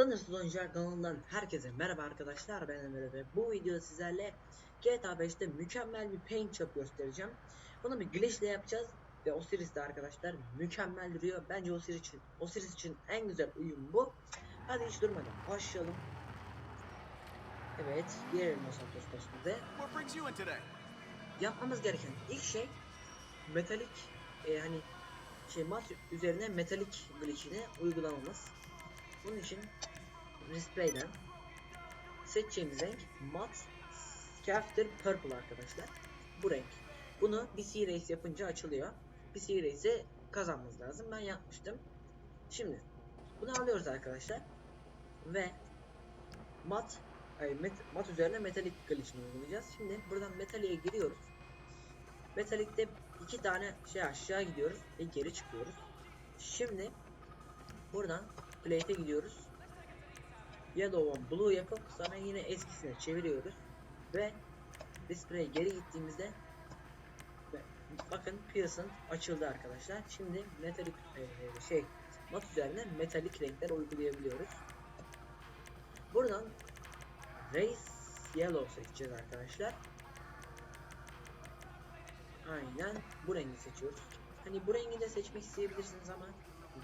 Alttan Hırsız Oyuncular kanalından herkese merhaba arkadaşlar ben Emre ve bu videoda sizlerle GTA 5'te mükemmel bir paint job göstereceğim. Bunu bir glitch ile yapacağız ve Osiris'te arkadaşlar mükemmel duruyor. Bence Osiris için, Osiris için en güzel uyum bu. Hadi hiç durmadan başlayalım. Evet, girelim Los Santos kostümüze. What brings you in today? Yapmamız gereken ilk şey metalik e, hani şey mat üzerine metalik glitch'ini uygulamamız. Bunun için Display'den seçeceğimiz renk mat Scafter Purple arkadaşlar. Bu renk. Bunu BC Race yapınca açılıyor. BC Race'e kazanmamız lazım. Ben yapmıştım. Şimdi bunu alıyoruz arkadaşlar. Ve mat ay, met, mat üzerine metalik glitch'ini uygulayacağız. Şimdi buradan metaliğe giriyoruz. Metalikte iki tane şey aşağı gidiyoruz ve geri çıkıyoruz. Şimdi buradan plate'e gidiyoruz. Yellow blue yapıp sonra yine eskisine çeviriyoruz ve display'e geri gittiğimizde bakın Pearson açıldı arkadaşlar. Şimdi metalik e, şey mat üzerine metalik renkler uygulayabiliyoruz. Buradan Race Yellow seçeceğiz arkadaşlar. Aynen bu rengi seçiyoruz. Hani bu rengi de seçmek isteyebilirsiniz ama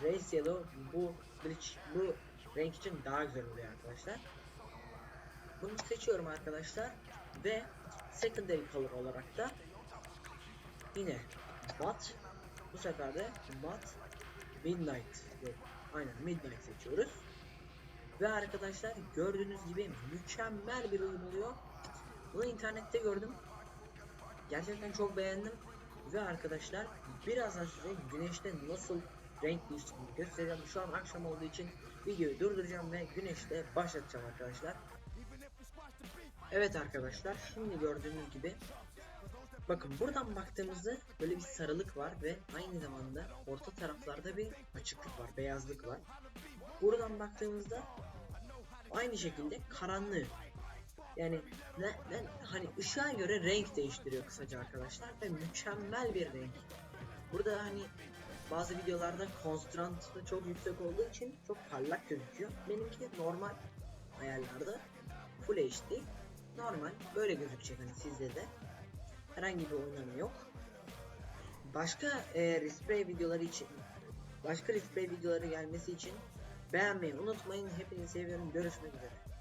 Race Yellow bu glitch bu renk için daha güzel oluyor arkadaşlar. Bunu seçiyorum arkadaşlar ve secondary color olarak da yine mat bu sefer de mat midnight yok aynen midnight seçiyoruz. Ve arkadaşlar gördüğünüz gibi mükemmel bir uyum oluyor. Bunu internette gördüm. Gerçekten çok beğendim. Ve arkadaşlar birazdan size güneşte nasıl renk değiştiğini göstereceğim şu an akşam olduğu için videoyu durduracağım ve güneşte başlatacağım arkadaşlar Evet arkadaşlar şimdi gördüğünüz gibi Bakın buradan baktığımızda böyle bir sarılık var ve aynı zamanda orta taraflarda bir açıklık var, beyazlık var. Buradan baktığımızda aynı şekilde karanlığı. Yani ne, ne hani ışığa göre renk değiştiriyor kısaca arkadaşlar ve mükemmel bir renk. Burada hani bazı videolarda konstrantı çok yüksek olduğu için çok parlak gözüküyor. Benimki normal ayarlarda Full HD normal böyle gözükecek hani sizde de herhangi bir oynama yok. Başka e, replay videoları için başka replay videoları gelmesi için beğenmeyi unutmayın. Hepinizi seviyorum. Görüşmek üzere.